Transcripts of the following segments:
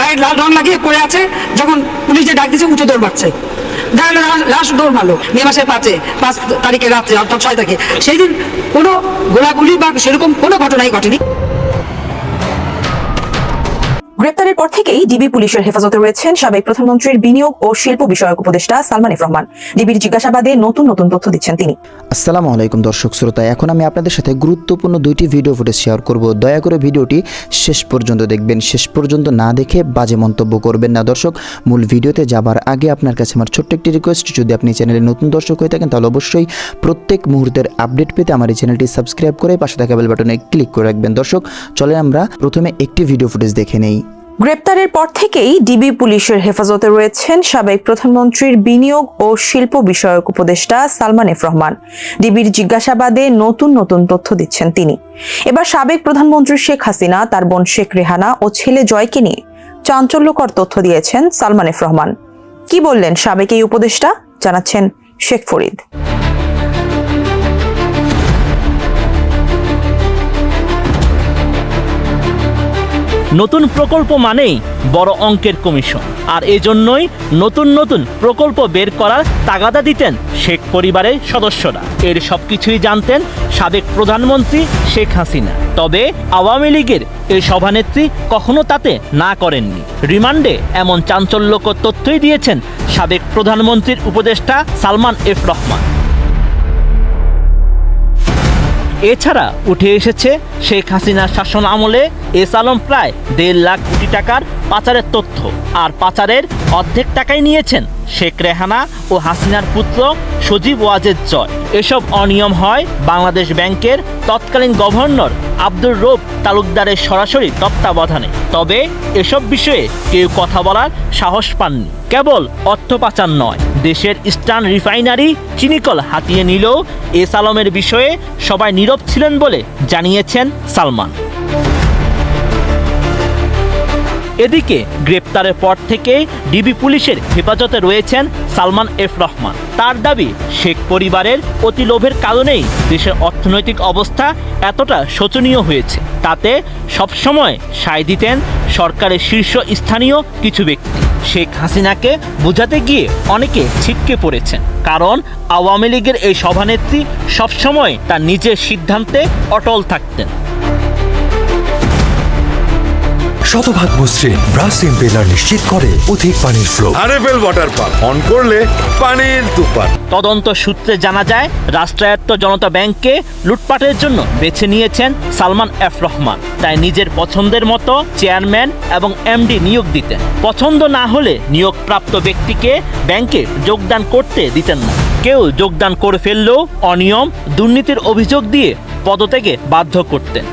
গায়ে লাল রং লাগিয়ে পড়ে আছে, যখন পুলিশ যে ডাক দিয়েছে, উঁচু দৌড় মারছে। গায়ে লাশ দৌড় মারলো, মে মাসের পাঁচে, পাঁচ তারিখে রাত্রে, অর্থাৎ ছয় তারিখে। সেই দিন কোনো গোলাগুলি বা সেরকম কোনো ঘটনাই ঘটেনি। গ্রেপ্তারের পর থেকেই ডিবি পুলিশের হেফাজতে রয়েছেন সাবেক প্রধানমন্ত্রীর বিনিয়োগ ও শিল্প বিষয়ক উপদেষ্টা সালমান এফ রহমান। ডিবির জিজ্ঞাসাবাদে নতুন নতুন তথ্য দিচ্ছেন তিনি। আসসালামু আলাইকুম দর্শক শ্রোতা, এখন আমি আপনাদের সাথে গুরুত্বপূর্ণ দুইটি ভিডিও ফুটেজ শেয়ার করব। দয়া করে ভিডিওটি শেষ পর্যন্ত দেখবেন, শেষ পর্যন্ত না দেখে বাজে মন্তব্য করবেন না। দর্শক, মূল ভিডিওতে যাবার আগে আপনার কাছে আমার ছোট্ট একটি রিকোয়েস্ট যদি আপনি চ্যানেলে নতুন দর্শক হয়ে থাকেন, তাহলে অবশ্যই প্রত্যেক মুহূর্তের আপডেট পেতে আমার এই চ্যানেলটি সাবস্ক্রাইব করে পাশে থাকা বেল বাটনে ক্লিক করে রাখবেন। দর্শক চলে আমরা প্রথমে একটি ভিডিও ফুটেজ দেখে নেই। গ্রেপ্তারের পর থেকেই ডিবি পুলিশের হেফাজতে রয়েছেন সাবেক প্রধানমন্ত্রীর বিনিয়োগ ও শিল্প বিষয়ক উপদেষ্টা সালমান এফ রহমান। ডিবির জিজ্ঞাসাবাদে নতুন নতুন তথ্য দিচ্ছেন তিনি। এবার সাবেক প্রধানমন্ত্রী শেখ হাসিনা, তার বোন শেখ রেহানা ও ছেলে জয়কে নিয়ে চাঞ্চল্যকর তথ্য দিয়েছেন সালমান এফ রহমান। কি বললেন সাবেক এই উপদেষ্টা? জানাচ্ছেন শেখ ফরিদ। নতুন প্রকল্প মানেই বড় অঙ্কের কমিশন। আর এজন্যই নতুন নতুন প্রকল্প বের করার তাগাদা দিতেন শেখ পরিবারের সদস্যরা। এর সবকিছুই জানতেন সাবেক প্রধানমন্ত্রী শেখ হাসিনা। তবে আওয়ামী লীগের এই সভানেত্রী কখনো তাতে না করেননি। রিমান্ডে এমন চাঞ্চল্যকর তথ্যই দিয়েছেন সাবেক প্রধানমন্ত্রীর উপদেষ্টা সালমান এফ রহমান। এছাড়া উঠে এসেছে শেখ হাসিনার শাসন আমলে এস আলম প্রায় দেড় লাখ কোটি টাকার পাচারের তথ্য। আর পাচারের অর্ধেক টাকাই নিয়েছেন শেখ রেহানা ও হাসিনার পুত্র সজীব ওয়াজেদ জয়। এসব অনিয়ম হয় বাংলাদেশ ব্যাংকের তৎকালীন গভর্নর আব্দুর রৌফ তালুকদারের সরাসরি তত্ত্বাবধানে। তবে এসব বিষয়ে কেউ কথা বলার সাহস পাননি। কেবল অর্থ পাচার নয়। দেশের ইস্টার্ন রিফাইনারি চিনিকল হাতিয়ে নিলেও এস আলমের বিষয়ে সবাই নীরব ছিলেন বলে জানিয়েছেন সালমান। এদিকে গ্রেপ্তারের পর থেকে ডিবি পুলিশের হেফাজতে রয়েছেন সালমান এফ রহমান। তার দাবি, শেখ পরিবারের অতি লোভের কারণেই দেশের অর্থনৈতিক অবস্থা এতটা শোচনীয় হয়েছে। তাতে সবসময় সায় দিতেন সরকারের শীর্ষ স্থানীয় কিছু ব্যক্তি। শেখ হাসিনাকে বোঝাতে গিয়ে অনেকে ছিটকে পড়েছেন। কারণ আওয়ামী লীগের এই সভানেত্রী সবসময় তার নিজের সিদ্ধান্তে অটল থাকতেন। শতভাগ মসৃণ ব্রাশ ইম্পেলার নিশ্চিত করে অধিক পানির flow RFL water pump. On করলে পানির তুফান তদন্ত সূত্রে জানা যায় রাষ্ট্রায়ত্ত জনতা ব্যাংককে লুটপাটের জন্য বেছে নিয়েছেন সালমান এফ রহমান। তাই নিজের পছন্দের মতো চেয়ারম্যান এবং এমডি নিয়োগ দিতেন। পছন্দ না হলে নিয়োগপ্রাপ্ত ব্যক্তিকে ব্যাংকে যোগদান করতে দিতেন না। কেউ যোগদান করে ফেললেও অনিয়ম দুর্নীতির অভিযোগ দিয়ে পদত্যাগে বাধ্য করতেন।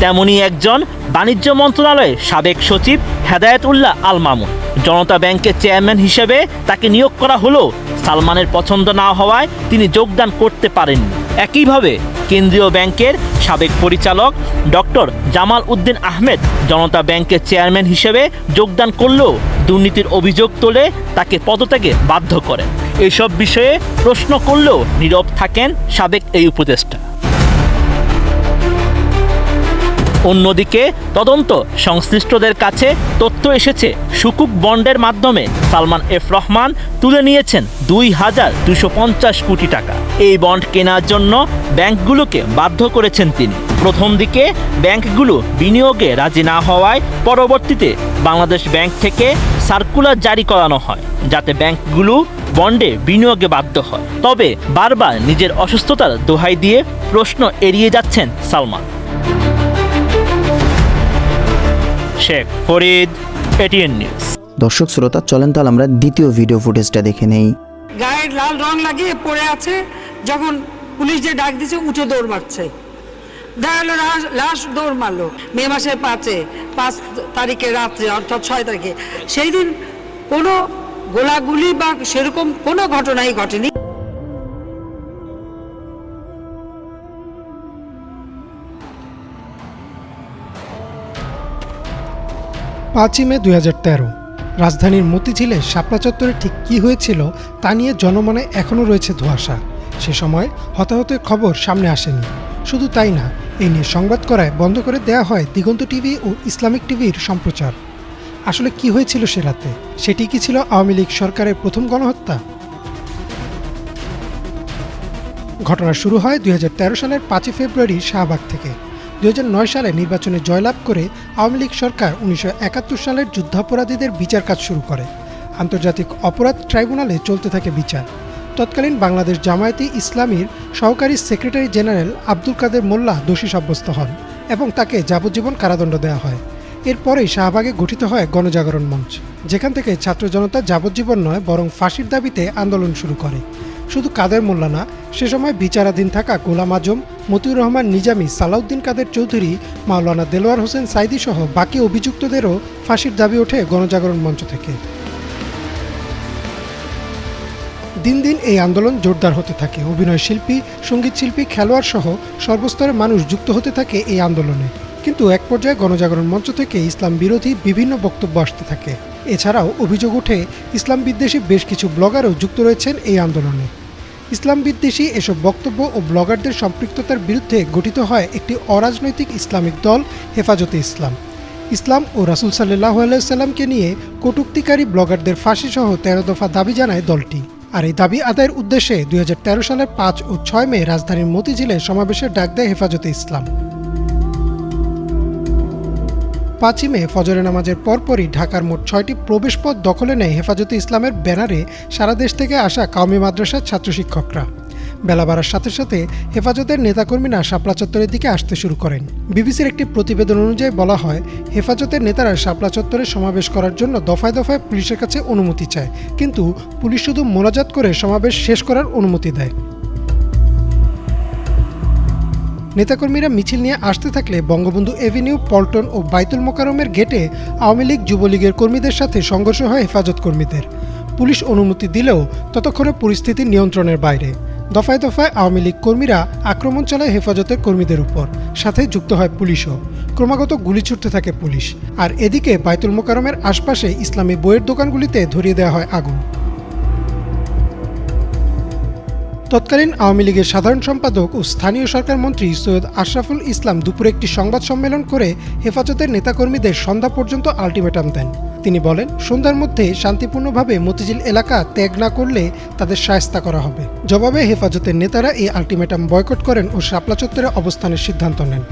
তেমনই একজন বাণিজ্য মন্ত্রণালয়ের সাবেক সচিব হেদায়েত উল্লাহ আল মামুন জনতা ব্যাংকের চেয়ারম্যান হিসেবে তাকে নিয়োগ করা হলেও সালমানের পছন্দ না হওয়ায় তিনি যোগদান করতে পারেননি। একইভাবে কেন্দ্রীয় ব্যাংকের সাবেক পরিচালক ডক্টর জামাল উদ্দিন আহমেদ জনতা ব্যাংকের চেয়ারম্যান হিসেবে যোগদান করলেও দুর্নীতির অভিযোগ তোলে তাকে পদত্যাগে বাধ্য করেন। এসব বিষয়ে প্রশ্ন করলেও নীরব থাকেন সাবেক এই উপদেষ্টা। অন্যদিকে, তদন্ত সংশ্লিষ্টদের কাছে তথ্য এসেছে। সুকুক বন্ডের মাধ্যমে সালমান এফ রহমান তুলে নিয়েছেন দুই হাজার দুশো পঞ্চাশ কোটি টাকা। এই বন্ড কেনার জন্য ব্যাংকগুলোকে বাধ্য করেছেন তিনি। প্রথম দিকে ব্যাংকগুলো বিনিয়োগে রাজি না হওয়ায় পরবর্তীতে বাংলাদেশ ব্যাংক থেকে সার্কুলার জারি করানো হয়, যাতে ব্যাংকগুলো বন্ডে বিনিয়োগে বাধ্য হয়। তবে বারবার নিজের অসুস্থতার দোহাই দিয়ে প্রশ্ন এড়িয়ে যাচ্ছেন সালমান। শেখ ফরিদ এটিএন নিউজ দর্শক শ্রোতা চলেন তাহলে আমরা দ্বিতীয় ভিডিও ফুটেজটা দেখে নেই। গায়ে লাল রং লাগিয়ে পড়ে আছে যখন পুলিশ যে ডাক দিয়েছে উঁচু দৌড় মারছে। দেখা গেলো লাশ- লাশ দৌড় মারলো। মে মাসের পাঁচে পাঁচ তারিখে রাত্রে অর্থাৎ ছয় তারিখে। সেই দিন কোনো গোলাগুলি বা সেরকম কোনো ঘটনাই ঘটেনি। পাঁচই মে দুই হাজার তেরো। রাজধানীর মতিঝিলে শাপলা চত্বরে ঠিক কী হয়েছিল তা নিয়ে জনমনে এখনও রয়েছে ধোঁয়াশা। সে সময় হতাহতের খবর সামনে আসেনি। শুধু তাই না এই নিয়ে সংবাদ করায় বন্ধ করে দেয়া হয় দিগন্ত টিভি ও ইসলামিক টিভির সম্প্রচার। আসলে কি হয়েছিল সে রাতে? সেটি কি ছিল আওয়ামী লীগ সরকারের প্রথম গণহত্যা? ঘটনা শুরু হয় দুই হাজার তেরো সালের পাঁচই ফেব্রুয়ারি শাহবাগ থেকে। দুই হাজার নয় সালে নির্বাচনে জয়লাভ করে আওয়ামী লীগ সরকার উনিশশো একাত্তর সালের যুদ্ধাপরাধীদের বিচার কাজ শুরু করে। আন্তর্জাতিক অপরাধ ট্রাইব্যুনালে চলতে থাকে বিচার। তৎকালীন বাংলাদেশ জামায়াতি ইসলামীর সহকারী সেক্রেটারি জেনারেল আব্দুল কাদের মোল্লা দোষী সাব্যস্ত হন এবং তাকে যাবজ্জীবন কারাদণ্ড দেওয়া হয়। এরপরেই শাহবাগে গঠিত হয় গণজাগরণ মঞ্চ, যেখান থেকে ছাত্র জনতা যাবজ্জীবন নয়, বরং ফাঁসির দাবিতে আন্দোলন শুরু করে। শুধু কাদের মোল্লা না, সে সময় বিচারাধীন থাকা গোলাম আজম, মতিউর রহমান নিজামী, সালাউদ্দিন কাদের চৌধুরী, মাওলানা দেলোয়ার হোসেন সাইদি সহ বাকি অভিযুক্তদেরও ফাঁসির দাবি ওঠে গণজাগরণ মঞ্চ থেকে। দিন দিন এই আন্দোলন জোরদার হতে থাকে। অভিনয় শিল্পী, সংগীত শিল্পী, খেলোয়াড় সহ সর্বস্তরের মানুষ যুক্ত হতে থাকে এই আন্দোলনে। কিন্তু এক পর্যায়ে গণজাগরণ মঞ্চ থেকে ইসলাম বিরোধী বিভিন্ন বক্তব্য আসতে থাকে। এছাড়াও অভিযোগ ওঠে, ইসলাম বিদ্বেষী বেশ কিছু ব্লগারও যুক্ত রয়েছেন এই আন্দোলনে। ইসলাম বিদ্বেষী এসব বক্তব্য ও ব্লগারদের সম্পৃক্ততার বিরুদ্ধে গঠিত হয় একটি অরাজনৈতিক ইসলামিক দল, হেফাজতে ইসলাম। ইসলাম ও রাসুল সাল্লাহ আলাইসাল্লামকে নিয়ে কটুক্তিকারী ব্লগারদের ফাঁসিসহ তেরো দফা দাবি জানায় দলটি। আর এই দাবি আদায়ের উদ্দেশ্যে দুই হাজার তেরো সালের পাঁচ ও ছয় মে রাজধানীর মতিঝিলে সমাবেশের ডাক দেয় হেফাজতে ইসলাম। পাঁচই মে ফজরের নামাজের পরপরই ঢাকার মোট ছয়টি প্রবেশপথ দখলে নেয় হেফাজতে ইসলামের ব্যানারে সারা দেশ থেকে আসা কাউমি মাদ্রাসার ছাত্র শিক্ষকরা বেলা বাড়ার সাথে সাথে হেফাজতের নেতাকর্মীরা শাপলা চত্বরের দিকে আসতে শুরু করেন। বিবিসির একটি প্রতিবেদন অনুযায়ী বলা হয়, হেফাজতের নেতারা শাপলা চত্বরে সমাবেশ করার জন্য দফায় দফায় পুলিশের কাছে অনুমতি চায়। কিন্তু পুলিশ শুধু মোনাজাত করে সমাবেশ শেষ করার অনুমতি দেয়। নেতাকর্মীরা মিছিল নিয়ে আসতে থাকলে বঙ্গবন্ধু এভিনিউ, পল্টন ও বাইতুল মোকারমের গেটে আওয়ামী লীগ, যুবলীগের কর্মীদের সাথে সংঘর্ষ হয় হেফাজত কর্মীদের। পুলিশ অনুমতি দিলেও ততক্ষণে পরিস্থিতি নিয়ন্ত্রণের বাইরে। দফায় দফায় আওয়ামী লীগ কর্মীরা আক্রমণ চালায় হেফাজতের কর্মীদের উপর। সাথে যুক্ত হয় পুলিশও। ক্রমাগত গুলি ছুটতে থাকে পুলিশ। আর এদিকে বাইতুল মোকারমের আশপাশে ইসলামী বইয়ের দোকানগুলিতে ধরিয়ে দেওয়া হয় আগুন। তৎকালীন আওয়ামী লীগের সাধারণ সম্পাদক ও স্থানীয় সরকার মন্ত্রী সৈয়দ আশরাফুল ইসলাম দুপুরে একটি সংবাদ সম্মেলন করে হেফাজতের নেতাকর্মীদের সন্ধ্যা পর্যন্ত আলটিমেটাম দেন। তিনি বলেন, সন্ধ্যার মধ্যে শান্তিপূর্ণভাবে মতিঝিল এলাকা ত্যাগ না করলে তাদের সায়স্তা করা হবে। জবাবে হেফাজতের নেতারা এই আলটিমেটাম বয়কট করেন ও শাপলা চত্বরে অবস্থানের সিদ্ধান্ত নেন।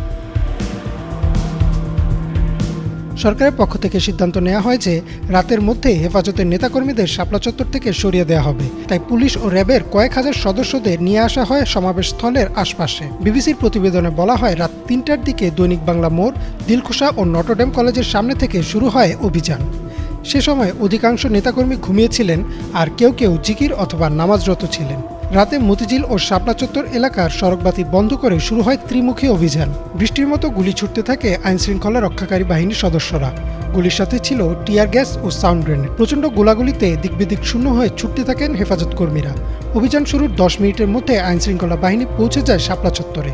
সরকারের পক্ষ থেকে সিদ্ধান্ত নেওয়া হয় যে রাতের মধ্যে হেফাজতের নেতাকর্মীদের শাপলা চত্বর থেকে সরিয়ে দেওয়া হবে। তাই পুলিশ ও র্যাবের কয়েক হাজার সদস্যদের নিয়ে আসা হয় সমাবেশ স্থলের আশপাশে। বিবিসির প্রতিবেদনে বলা হয়, রাত তিনটার দিকে দৈনিক বাংলা মোড় দিলখুশা ও নটরডেম কলেজের সামনে থেকে শুরু হয় অভিযান। সে সময় অধিকাংশ নেতাকর্মী ঘুমিয়েছিলেন আর কেউ কেউ জিকির অথবা নামাজরত ছিলেন। রাতে মতিঝিল ও শাপলা চত্বর এলাকার সড়কবাতি বন্ধ করে শুরু হয় ত্রিমুখী অভিযান। বৃষ্টির মতো গুলি ছুটতে থাকে আইনশৃঙ্খলা রক্ষাকারী বাহিনীর সদস্যরা। গুলির সাথে ছিল টিয়ার গ্যাস ও সাউন্ড গ্রেনেড। প্রচণ্ড গোলাগুলিতে দিকবিদিক শূন্য হয়ে ছুটতে থাকেন হেফাজত কর্মীরা। অভিযান শুরুর দশ মিনিটের মধ্যে আইনশৃঙ্খলা বাহিনী পৌঁছে যায় শাপলা চত্বরে।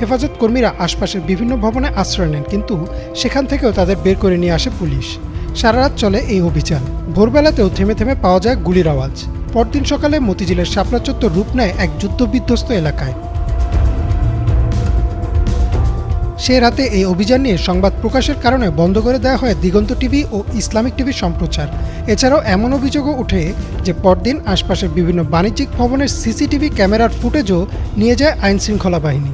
হেফাজত কর্মীরা আশপাশের বিভিন্ন ভবনে আশ্রয় নেন, কিন্তু সেখান থেকেও তাদের বের করে নিয়ে আসে পুলিশ। সারা রাত চলে এই অভিযান। ভোরবেলাতেও থেমে থেমে পাওয়া যায় গুলির আওয়াজ। পরদিন সকালে মতিঝিলের শাপলা চত্বর রূপ নেয় এক যুদ্ধবিধ্বস্ত এলাকায়। সে রাতে এই অভিযান নিয়ে সংবাদ প্রকাশের কারণে বন্ধ করে দেওয়া হয় দিগন্ত টিভি ও ইসলামিক টিভির সম্প্রচার। এছাড়াও এমন অভিযোগও ওঠে যে পরদিন আশপাশের বিভিন্ন বাণিজ্যিক ভবনের সিসিটিভি ক্যামেরার ফুটেজও নিয়ে যায় আইনশৃঙ্খলা বাহিনী।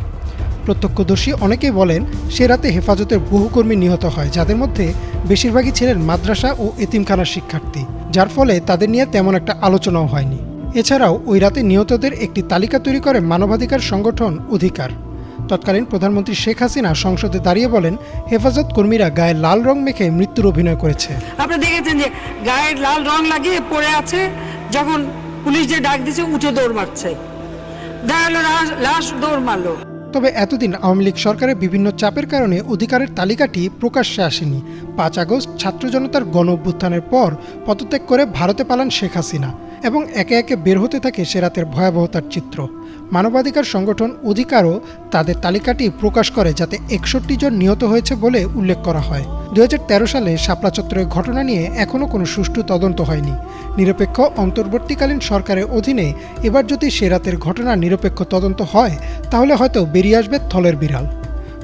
প্রত্যক্ষদর্শী অনেকেই বলেন, সে রাতে হেফাজতের বহু কর্মী নিহত হয়, যাদের মধ্যে বেশিরভাগই ছিলেন মাদ্রাসা ও এতিমখানার শিক্ষার্থী, যার ফলে তাদের নিয়ে তেমন একটা আলোচনাও হয়নি। এছাড়াও, ওই রাতে নিহতদের একটি তালিকা তৈরি করে মানবাধিকার সংগঠন অধিকার। তৎকালীন প্রধানমন্ত্রী শেখ হাসিনা সংসদে দাঁড়িয়ে বলেন, হেফাজত কর্মীরা গায়ে লাল রং মেখে মৃত্যুর অভিনয় করেছে। আপনি দেখেছেন যে গায়ে লাল রং লাগিয়ে পড়ে আছে, যখন পুলিশ যে ডাক দিছে উঠে দৌড় মারছে। লাশ- লাশ দৌড় মারলো। তবে এতদিন আওয়ামী লীগ সরকারের বিভিন্ন চাপের কারণে অধিকারের তালিকাটি প্রকাশ্যে আসেনি। পাঁচ আগস্ট ছাত্র জনতার গণ অভ্যুত্থানের পর পদত্যাগ করে ভারতে পালান শেখ হাসিনা এবং একে একে বের হতে থাকে সে রাতের ভয়াবহতার চিত্র। মানবাধিকার সংগঠন অধিকারও তাদের তালিকাটি প্রকাশ করে যাতে একষট্টি জন নিহত হয়েছে বলে উল্লেখ করা হয়। দু হাজার তেরো সালে শাপলা চত্বরের ঘটনা নিয়ে এখনও কোনো সুষ্ঠু তদন্ত হয়নি। নিরপেক্ষ অন্তর্বর্তীকালীন সরকারের অধীনে এবার যদি সে রাতের ঘটনা নিরপেক্ষ তদন্ত হয়, তাহলে হয়তো বেরিয়ে আসবে থলের বিড়াল।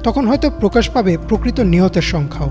তখন হয়তো প্রকাশ পাবে প্রকৃত নিহতের সংখ্যাও।